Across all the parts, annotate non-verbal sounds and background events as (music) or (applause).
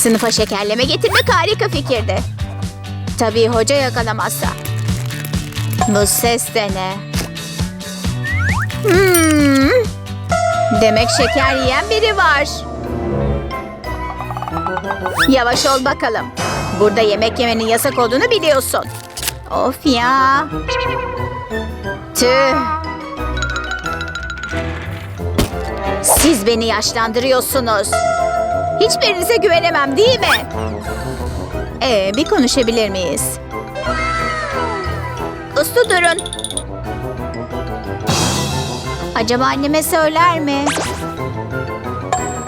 Sınıfa şekerleme getirmek harika fikirdi. Tabii hoca yakalamazsa. Bu ses de ne? Hmm. Demek şeker yiyen biri var. Yavaş ol bakalım. Burada yemek yemenin yasak olduğunu biliyorsun. Of ya. Tüh. Siz beni yaşlandırıyorsunuz. Hiçbirinize güvenemem değil mi? Ee, bir konuşabilir miyiz? Uslu durun. Acaba anneme söyler mi?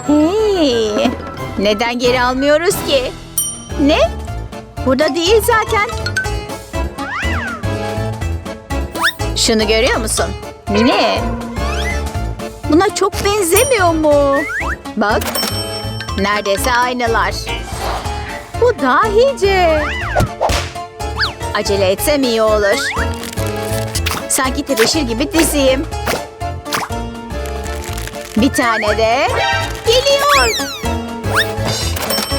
Hey, neden geri almıyoruz ki? Ne? Burada değil zaten. Şunu görüyor musun? Ne? Buna çok benzemiyor mu? Bak. Neredeyse aynalar. Bu dahice. Acele etsem iyi olur. Sanki tebeşir gibi diziyim. Bir tane de geliyor.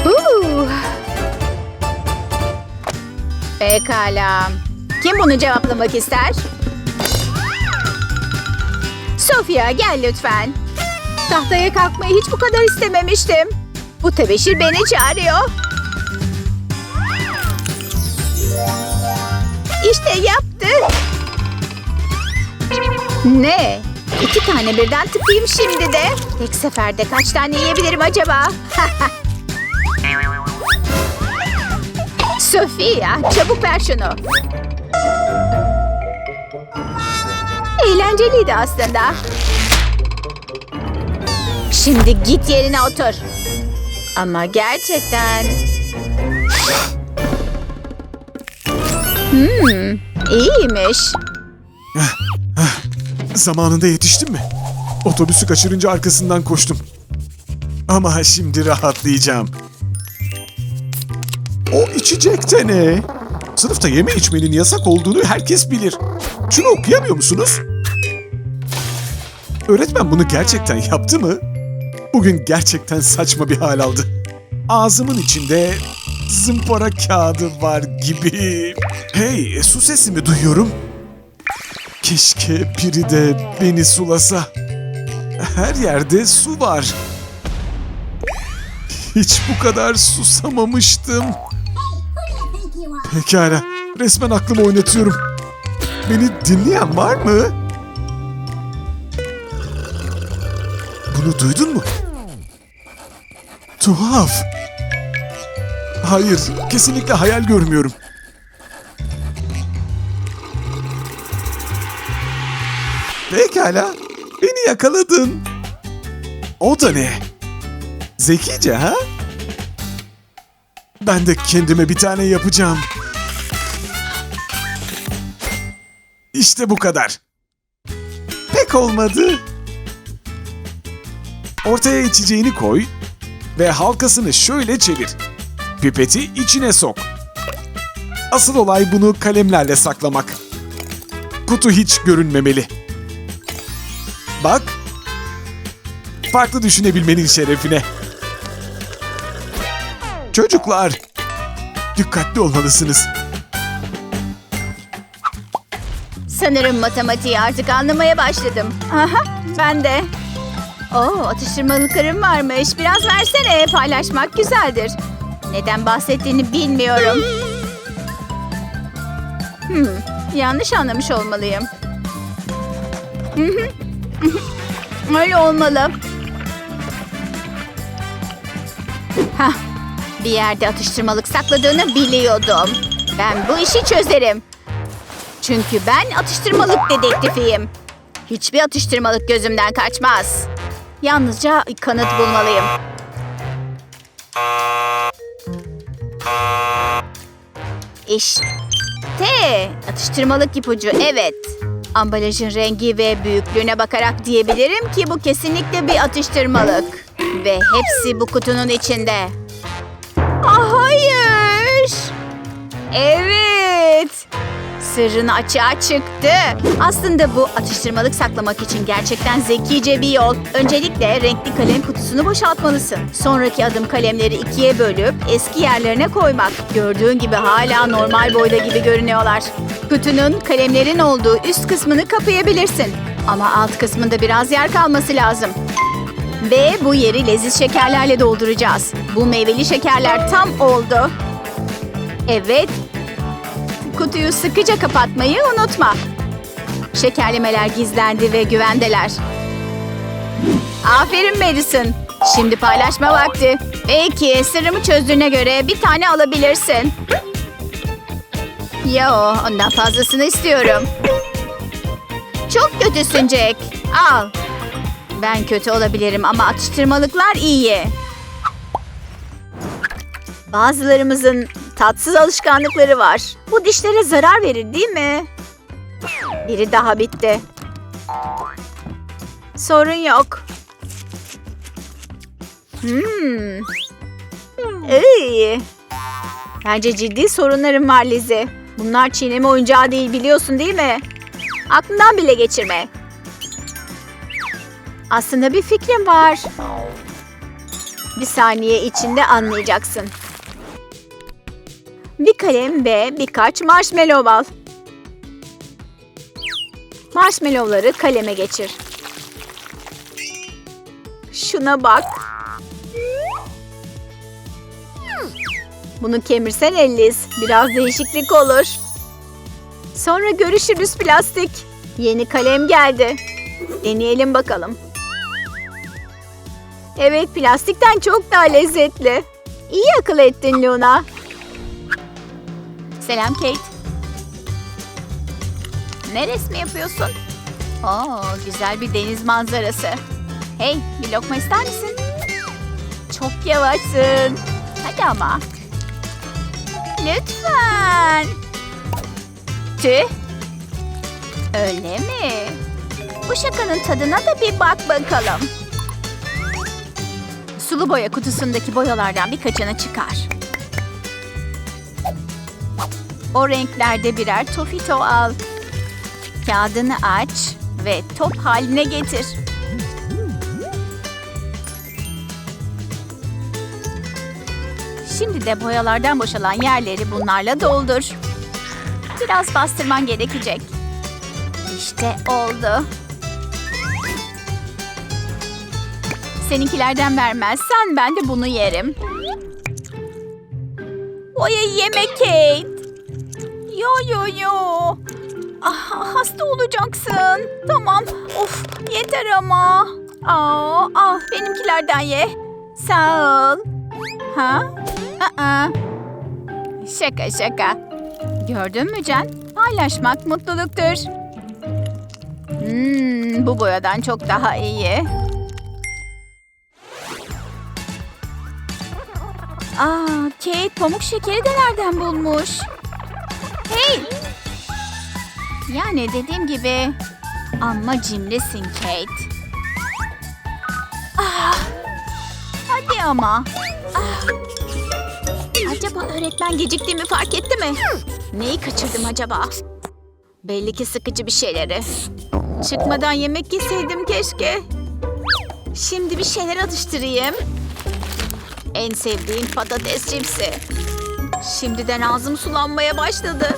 Huu. Pekala. Kim bunu cevaplamak ister? Sofia gel lütfen. Tahtaya kalkmayı hiç bu kadar istememiştim. Bu tebeşir beni çağırıyor. İşte yaptı. Ne? İki tane birden tıkayım şimdi de. Tek seferde kaç tane yiyebilirim acaba? (laughs) Sofia, çabuk ver şunu. Eğlenceliydi aslında. Şimdi git yerine otur. Ama gerçekten... Hmm, iyiymiş. Zamanında yetiştim mi? Otobüsü kaçırınca arkasından koştum. Ama şimdi rahatlayacağım. O içecek de ne? Sınıfta yeme içmenin yasak olduğunu herkes bilir. Şunu okuyamıyor musunuz? Öğretmen bunu gerçekten yaptı mı? Bugün gerçekten saçma bir hal aldı. Ağzımın içinde zımpara kağıdı var gibi. Hey, su sesimi duyuyorum. Keşke biri de beni sulasa. Her yerde su var. Hiç bu kadar susamamıştım. Pekala, resmen aklımı oynatıyorum. Beni dinleyen var mı? Bunu duydun mu? Tuhaf. Hayır, kesinlikle hayal görmüyorum. Pekala, beni yakaladın. O da ne? Zekice ha? Ben de kendime bir tane yapacağım. İşte bu kadar. Pek olmadı. Ortaya içeceğini koy ve halkasını şöyle çevir. Pipeti içine sok. Asıl olay bunu kalemlerle saklamak. Kutu hiç görünmemeli. Bak. Farklı düşünebilmenin şerefine. Çocuklar, dikkatli olmalısınız. Sanırım matematiği artık anlamaya başladım. Aha, ben de. Oo, atıştırmalıklarım varmış. Biraz versene, paylaşmak güzeldir. Neden bahsettiğini bilmiyorum. Hmm, yanlış anlamış olmalıyım. (laughs) Öyle olmalı. Hah, bir yerde atıştırmalık sakladığını biliyordum. Ben bu işi çözerim. Çünkü ben atıştırmalık dedektifiyim. Hiçbir atıştırmalık gözümden kaçmaz. Yalnızca kanıt bulmalıyım. İşte atıştırmalık ipucu evet. Ambalajın rengi ve büyüklüğüne bakarak diyebilirim ki bu kesinlikle bir atıştırmalık. Ve hepsi bu kutunun içinde. Ah, hayır. Evet. Sırrın açığa çıktı. Aslında bu atıştırmalık saklamak için gerçekten zekice bir yol. Öncelikle renkli kalem kutusunu boşaltmalısın. Sonraki adım kalemleri ikiye bölüp eski yerlerine koymak. Gördüğün gibi hala normal boyda gibi görünüyorlar. Kutunun kalemlerin olduğu üst kısmını kapayabilirsin. Ama alt kısmında biraz yer kalması lazım. Ve bu yeri leziz şekerlerle dolduracağız. Bu meyveli şekerler tam oldu. Evet. Kutuyu sıkıca kapatmayı unutma. Şekerlemeler gizlendi ve güvendeler. Aferin Madison. Şimdi paylaşma vakti. Peki sırrımı çözdüğüne göre bir tane alabilirsin. Yo ondan fazlasını istiyorum. Çok kötüsün Jack. Al. Ben kötü olabilirim ama atıştırmalıklar iyi. Bazılarımızın tatsız alışkanlıkları var. Bu dişlere zarar verir değil mi? Biri daha bitti. Sorun yok. Hmm. İyi. Bence ciddi sorunlarım var Lizzie. Bunlar çiğneme oyuncağı değil biliyorsun değil mi? Aklından bile geçirme. Aslında bir fikrim var. Bir saniye içinde anlayacaksın. Bir kalem ve birkaç marshmallow al. Marshmallowları kaleme geçir. Şuna bak. Bunu kemirsen Ellis. Biraz değişiklik olur. Sonra görüşürüz plastik. Yeni kalem geldi. Deneyelim bakalım. Evet plastikten çok daha lezzetli. İyi akıl ettin Luna. Selam Kate. Ne resmi yapıyorsun? Oo, güzel bir deniz manzarası. Hey, bir lokma ister misin? Çok yavaşsın. Hadi ama. Lütfen. Tüh. Öyle mi? Bu şakanın tadına da bir bak bakalım. Sulu boya kutusundaki boyalardan birkaçını çıkar. O renklerde birer tofito al. Kağıdını aç ve top haline getir. Şimdi de boyalardan boşalan yerleri bunlarla doldur. Biraz bastırman gerekecek. İşte oldu. Seninkilerden vermezsen ben de bunu yerim. Boya yeme Kate. Yo yo yo. Ah, hasta olacaksın. Tamam. Of yeter ama. Aa, ah benimkilerden ye. Sağ ol. Ha? Aa. Şaka şaka. Gördün mü Can? Paylaşmak mutluluktur. Hmm, bu boyadan çok daha iyi. Aa, Kate pamuk şekeri de nereden bulmuş? Hey! Yani dediğim gibi amma cimrisin Kate. Ah! Hadi ama. Ah! Acaba öğretmen geciktiğimi fark etti mi? Neyi kaçırdım acaba? Belli ki sıkıcı bir şeyleri. Çıkmadan yemek yeseydim keşke. Şimdi bir şeyler atıştırayım. En sevdiğim patates cipsi. Şimdiden ağzım sulanmaya başladı.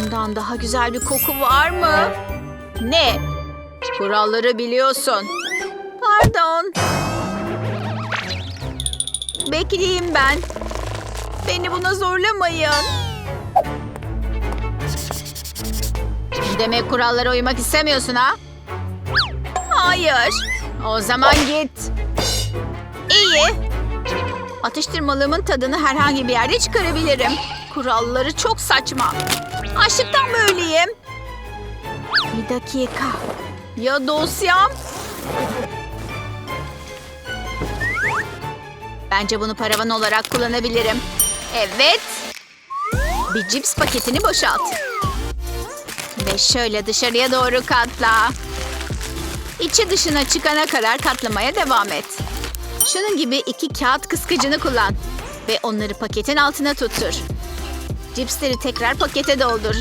Bundan daha güzel bir koku var mı? Ne? Kuralları biliyorsun. Pardon. Bekleyeyim ben. Beni buna zorlamayın. Demek kurallara uymak istemiyorsun ha? Hayır. O zaman git. İyi. Atıştırmalığımın tadını herhangi bir yerde çıkarabilirim. Kuralları çok saçma. Açlıktan mı öleyim? Bir dakika. Ya dosyam? Bence bunu paravan olarak kullanabilirim. Evet. Bir cips paketini boşalt. Ve şöyle dışarıya doğru katla. İçi dışına çıkana kadar katlamaya devam et. Şunun gibi iki kağıt kıskıcını kullan. Ve onları paketin altına tuttur. Cipsleri tekrar pakete doldur.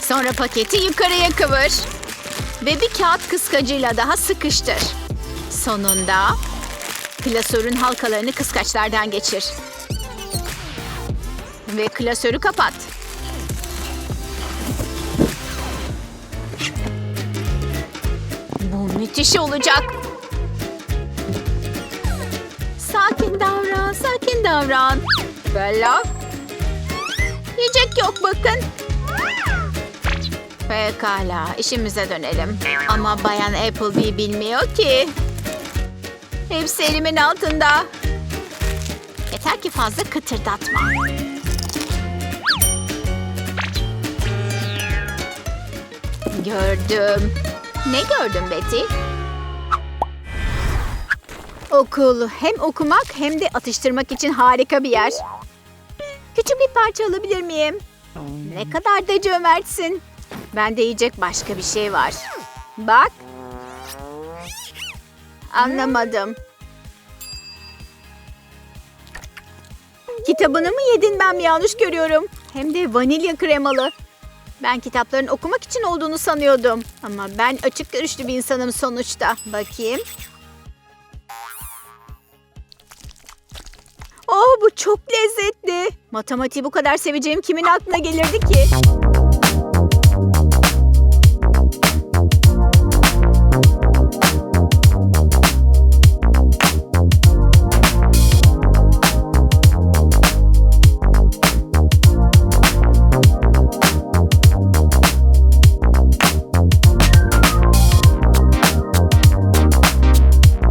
Sonra paketi yukarıya kıvır. Ve bir kağıt kıskacıyla daha sıkıştır. Sonunda klasörün halkalarını kıskaçlardan geçir. Ve klasörü kapat. Bu müthiş olacak. Davran. Bella. Yiyecek yok bakın. Pekala, işimize dönelim. Ama Bayan Applebee bilmiyor ki. Hepsi elimin altında. Yeter ki fazla kıtırdatma. Gördüm. Ne gördün Betty? Okul hem okumak hem de atıştırmak için harika bir yer. Küçük bir parça alabilir miyim? Ne kadar da cömertsin. Bende yiyecek başka bir şey var. Bak. Anlamadım. Kitabını mı yedin ben mi yanlış görüyorum? Hem de vanilya kremalı. Ben kitapların okumak için olduğunu sanıyordum. Ama ben açık görüşlü bir insanım sonuçta. Bakayım. Bu çok lezzetli. Matematiği bu kadar seveceğim kimin aklına gelirdi ki?